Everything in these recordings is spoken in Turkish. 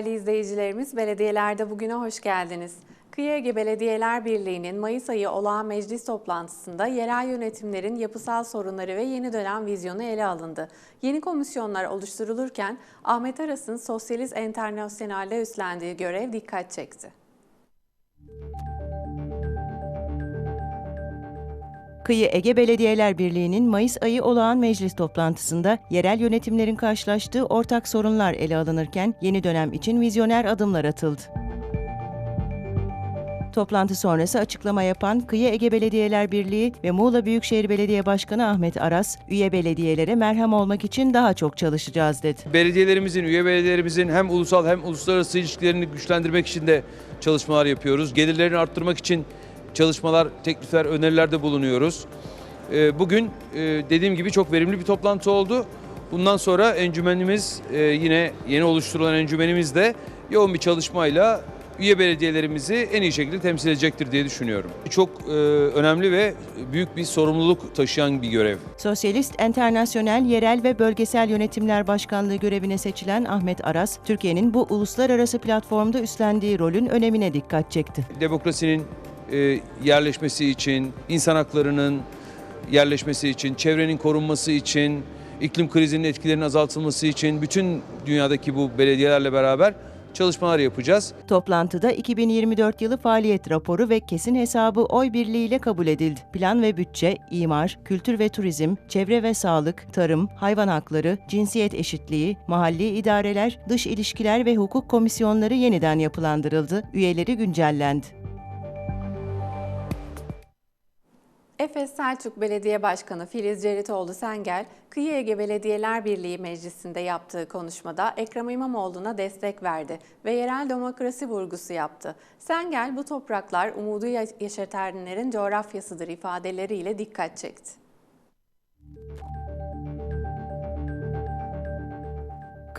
Değerli izleyicilerimiz, belediyelerde bugüne hoş geldiniz. Kıyı Ege Belediyeler Birliği'nin Mayıs ayı olağan meclis toplantısında yerel yönetimlerin yapısal sorunları ve yeni dönem vizyonu ele alındı. Yeni komisyonlar oluşturulurken Ahmet Aras'ın Sosyalist Enternasyonel'de üstlendiği görev dikkat çekti. Kıyı Ege Belediyeler Birliği'nin Mayıs ayı olağan meclis toplantısında yerel yönetimlerin karşılaştığı ortak sorunlar ele alınırken yeni dönem için vizyoner adımlar atıldı. Toplantı sonrası açıklama yapan Kıyı Ege Belediyeler Birliği ve Muğla Büyükşehir Belediye Başkanı Ahmet Aras, üye belediyelere merhem olmak için daha çok çalışacağız dedi. Belediyelerimizin, üye belediyelerimizin hem ulusal hem uluslararası ilişkilerini güçlendirmek için de çalışmalar yapıyoruz. Gelirlerini arttırmak için çalışmalar, teklifler, önerilerde bulunuyoruz. Ee, Bugün e, dediğim gibi çok verimli bir toplantı oldu. Bundan sonra encümenimiz e, yine yeni oluşturulan encümenimiz de yoğun bir çalışmayla üye belediyelerimizi en iyi şekilde temsil edecektir diye düşünüyorum. Çok e, önemli ve büyük bir sorumluluk taşıyan bir görev. Sosyalist Enternasyonel Yerel ve Bölgesel Yönetimler Başkanlığı görevine seçilen Ahmet Aras, Türkiye'nin bu uluslararası platformda üstlendiği rolün önemine dikkat çekti. demokrasinin e, yerleşmesi için, insan haklarının yerleşmesi için, çevrenin korunması için, iklim krizinin etkilerinin azaltılması için bütün dünyadaki bu belediyelerle beraber çalışmalar yapacağız. Toplantıda 2024 yılı faaliyet raporu ve kesin hesabı oy birliğiyle kabul edildi. Plan ve bütçe, imar, kültür ve turizm, çevre ve sağlık, tarım, hayvan hakları, cinsiyet eşitliği, mahalli idareler, dış ilişkiler ve hukuk komisyonları yeniden yapılandırıldı, üyeleri güncellendi. Efes Selçuk Belediye Başkanı Filiz Ceritoğlu Sengel, Kıyı Ege Belediyeler Birliği Meclisi'nde yaptığı konuşmada Ekrem İmamoğlu'na destek verdi ve yerel demokrasi vurgusu yaptı. Sengel, bu topraklar umudu yaşatanların coğrafyasıdır ifadeleriyle dikkat çekti.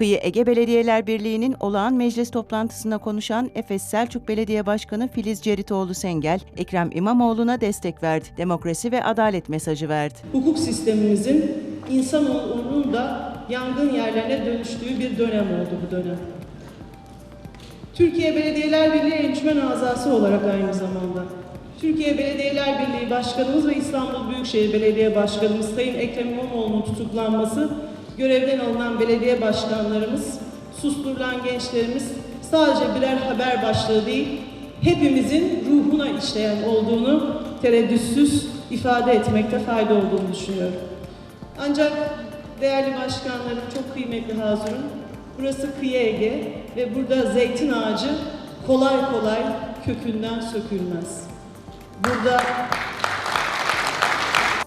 Kıyı Ege Belediyeler Birliği'nin olağan meclis toplantısında konuşan Efes Selçuk Belediye Başkanı Filiz Ceritoğlu Sengel, Ekrem İmamoğlu'na destek verdi. Demokrasi ve adalet mesajı verdi. hukuk sistemimizin insanoğlunun da yangın yerlerine dönüştüğü bir dönem oldu bu dönem. Türkiye Belediyeler Birliği encümen azası olarak aynı zamanda Türkiye Belediyeler Birliği Başkanımız ve İstanbul Büyükşehir Belediye Başkanımız Sayın Ekrem İmamoğlu'nun tutuklanması, görevden alınan belediye başkanlarımız, susturulan gençlerimiz sadece birer haber başlığı değil, hepimizin ruhuna işleyen olduğunu tereddütsüz ifade etmekte fayda olduğunu düşünüyorum. Ancak değerli başkanlarım, çok kıymetli hazırım, burası kıyı Ege ve burada zeytin ağacı kolay kolay kökünden sökülmez. Burada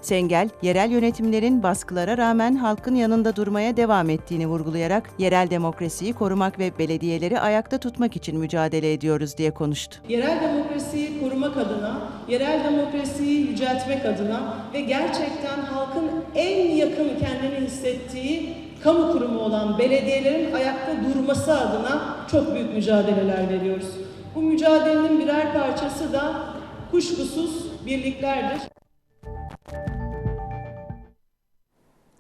Sengel, yerel yönetimlerin baskılara rağmen halkın yanında durmaya devam ettiğini vurgulayarak yerel demokrasiyi korumak ve belediyeleri ayakta tutmak için mücadele ediyoruz diye konuştu. yerel demokrasiyi korumak adına, yerel demokrasiyi yüceltmek adına ve gerçekten halkın en yakın kendini hissettiği kamu kurumu olan belediyelerin ayakta durması adına çok büyük mücadeleler veriyoruz. Bu mücadelenin birer parçası da kuşkusuz birliklerdir.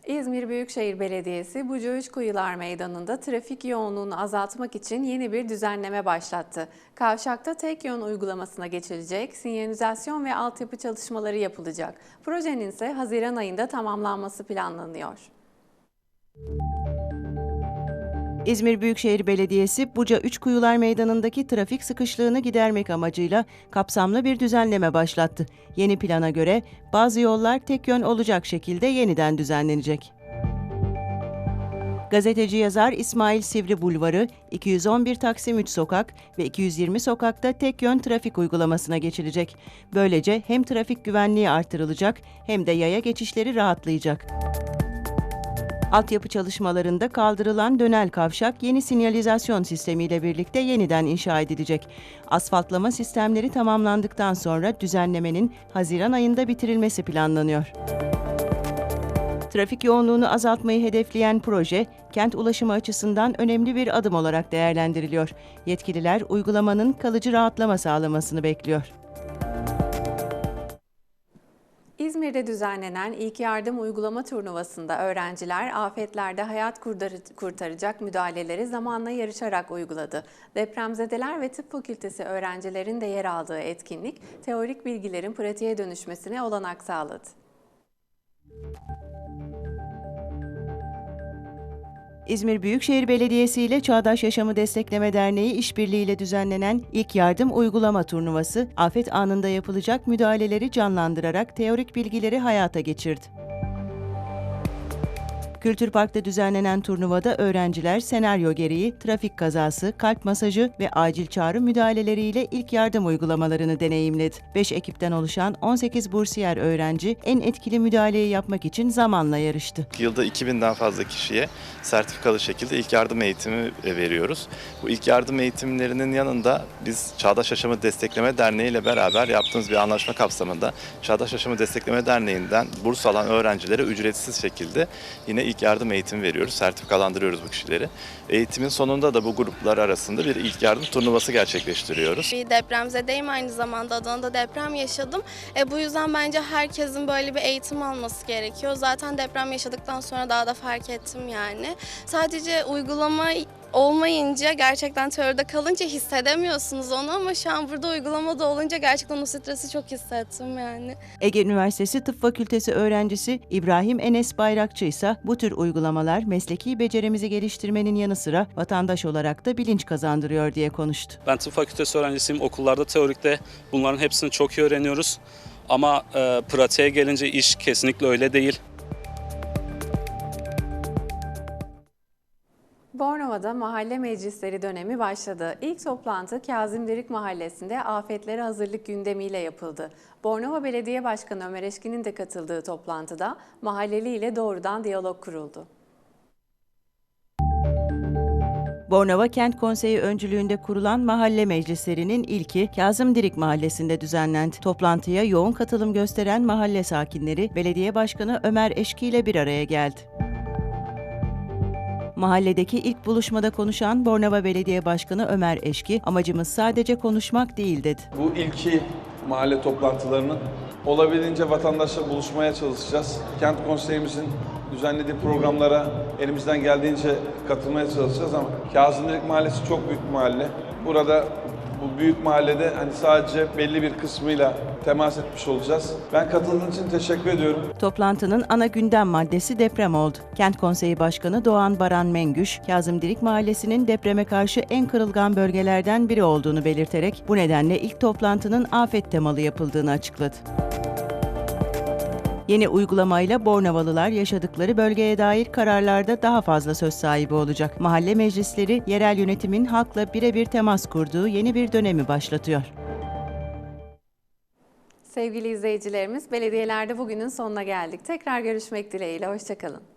İzmir Büyükşehir Belediyesi Buca Üçkuyular Meydanı'nda trafik yoğunluğunu azaltmak için yeni bir düzenleme başlattı. Kavşakta tek yön uygulamasına geçilecek, sinyalizasyon ve altyapı çalışmaları yapılacak. Projenin ise Haziran ayında tamamlanması planlanıyor. İzmir Büyükşehir Belediyesi Buca Üçkuyular Meydanı'ndaki trafik sıkışlığını gidermek amacıyla kapsamlı bir düzenleme başlattı. Yeni plana göre bazı yollar tek yön olacak şekilde yeniden düzenlenecek. Gazeteci yazar İsmail Sivri Bulvarı, 211 Taksim 3 sokak ve 220 sokakta tek yön trafik uygulamasına geçilecek. Böylece hem trafik güvenliği artırılacak hem de yaya geçişleri rahatlayacak. Altyapı çalışmalarında kaldırılan dönel kavşak yeni sinyalizasyon sistemiyle birlikte yeniden inşa edilecek. Asfaltlama sistemleri tamamlandıktan sonra düzenlemenin Haziran ayında bitirilmesi planlanıyor. Trafik yoğunluğunu azaltmayı hedefleyen proje, kent ulaşımı açısından önemli bir adım olarak değerlendiriliyor. Yetkililer uygulamanın kalıcı rahatlama sağlamasını bekliyor. İzmir'de düzenlenen ilk yardım uygulama turnuvasında öğrenciler afetlerde hayat kurtaracak müdahaleleri zamanla yarışarak uyguladı. Depremzedeler ve tıp fakültesi öğrencilerin de yer aldığı etkinlik teorik bilgilerin pratiğe dönüşmesine olanak sağladı. İzmir Büyükşehir Belediyesi ile Çağdaş Yaşamı Destekleme Derneği işbirliğiyle düzenlenen İlk Yardım Uygulama Turnuvası, afet anında yapılacak müdahaleleri canlandırarak teorik bilgileri hayata geçirdi. Kültür Park'ta düzenlenen turnuvada öğrenciler senaryo gereği trafik kazası, kalp masajı ve acil çağrı müdahaleleriyle ilk yardım uygulamalarını deneyimledi. 5 ekipten oluşan 18 bursiyer öğrenci en etkili müdahaleyi yapmak için zamanla yarıştı. Yılda 2000'den fazla kişiye sertifikalı şekilde ilk yardım eğitimi e, veriyoruz. Bu ilk yardım eğitimlerinin yanında biz Çağdaş Yaşamı Destekleme Derneği ile beraber yaptığımız bir anlaşma kapsamında Çağdaş Yaşamı Destekleme Derneği'nden burs alan öğrencilere ücretsiz şekilde yine ilk yardım eğitimi veriyoruz. Sertifikalandırıyoruz bu kişileri. Eğitimin sonunda da bu gruplar arasında bir ilk yardım turnuvası gerçekleştiriyoruz. Bir depremzedeyim aynı zamanda Adana'da deprem yaşadım. E, bu yüzden bence herkesin böyle bir eğitim alması gerekiyor. Zaten deprem yaşadıktan sonra daha da fark ettim yani. Sadece uygulama olmayınca gerçekten teoride kalınca hissedemiyorsunuz onu ama şu an burada uygulamada olunca gerçekten o stresi çok hissettim yani. Ege Üniversitesi Tıp Fakültesi öğrencisi İbrahim Enes Bayrakçı ise bu tür uygulamalar mesleki becerimizi geliştirmenin yanı sıra vatandaş olarak da bilinç kazandırıyor diye konuştu. Ben tıp fakültesi öğrencisiyim. Okullarda teorikte bunların hepsini çok iyi öğreniyoruz. Ama e, pratiğe gelince iş kesinlikle öyle değil. Bornova'da mahalle meclisleri dönemi başladı. İlk toplantı Kazımdirik Mahallesi'nde afetlere hazırlık gündemiyle yapıldı. Bornova Belediye Başkanı Ömer Eşkin'in de katıldığı toplantıda mahalleli ile doğrudan diyalog kuruldu. Bornova Kent Konseyi öncülüğünde kurulan mahalle meclislerinin ilki Kazımdirik Mahallesi'nde düzenlendi. Toplantıya yoğun katılım gösteren mahalle sakinleri Belediye Başkanı Ömer Eşki ile bir araya geldi. Mahalledeki ilk buluşmada konuşan Bornova Belediye Başkanı Ömer Eşki, amacımız sadece konuşmak değil dedi. Bu ilki mahalle toplantılarının olabildiğince vatandaşla buluşmaya çalışacağız. Kent konseyimizin düzenlediği programlara elimizden geldiğince katılmaya çalışacağız ama Kazımdirik Mahallesi çok büyük bir mahalle. Burada bu büyük mahallede hani sadece belli bir kısmıyla temas etmiş olacağız. Ben katıldığınız için teşekkür ediyorum. Toplantının ana gündem maddesi deprem oldu. Kent Konseyi Başkanı Doğan Baran Mengüş, Kazımdirik Mahallesi'nin depreme karşı en kırılgan bölgelerden biri olduğunu belirterek bu nedenle ilk toplantının afet temalı yapıldığını açıkladı. Yeni uygulamayla Bornavalılar yaşadıkları bölgeye dair kararlarda daha fazla söz sahibi olacak. Mahalle meclisleri yerel yönetimin halkla birebir temas kurduğu yeni bir dönemi başlatıyor. Sevgili izleyicilerimiz, belediyelerde bugünün sonuna geldik. Tekrar görüşmek dileğiyle, hoşçakalın.